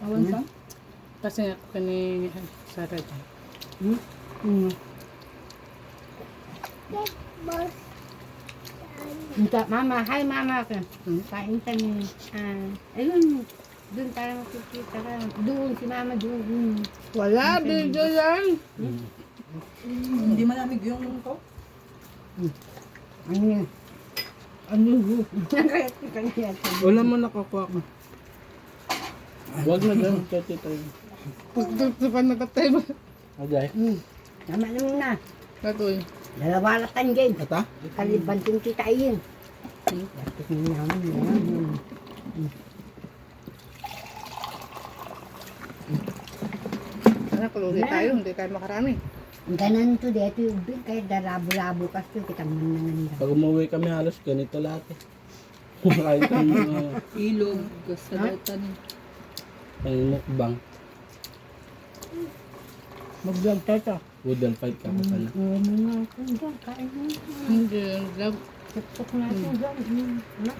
Awan sa? Kasi nga kani Sarah dyan. Hmm? Hmm. Minta, mama, hi mama. Hmm, kain kami. Ah, ayun, doon tayo makikita ka. Doon, si mama doon. Hmm. Wala, video yan. Hindi malamig yung ko. Ano yun? Ano yun? Wala mo nakakuha ka. Huwag na dyan, kati tayo. Pagtutupan na tatay ba? Ajay. Hmm. Tama naman na. Katoy. Dalawa na tan game. Ata? Kaliban din kita. Hmm. Tingnan namin yan. Sana palugi tayo, hindi tayo makarami. Ganan to dito yung ubing kaya darabo-labo kasi kita man na nanda. Pag umuwi kami halos ganito lahat eh. Kahit ang mga Ilog. Sa datan. Ang mukbang. Mag-vlog tayo to. Wooden fight ka pa pala. Ano dyan, kain mo. Hindi, love. Tuktok natin. Ano?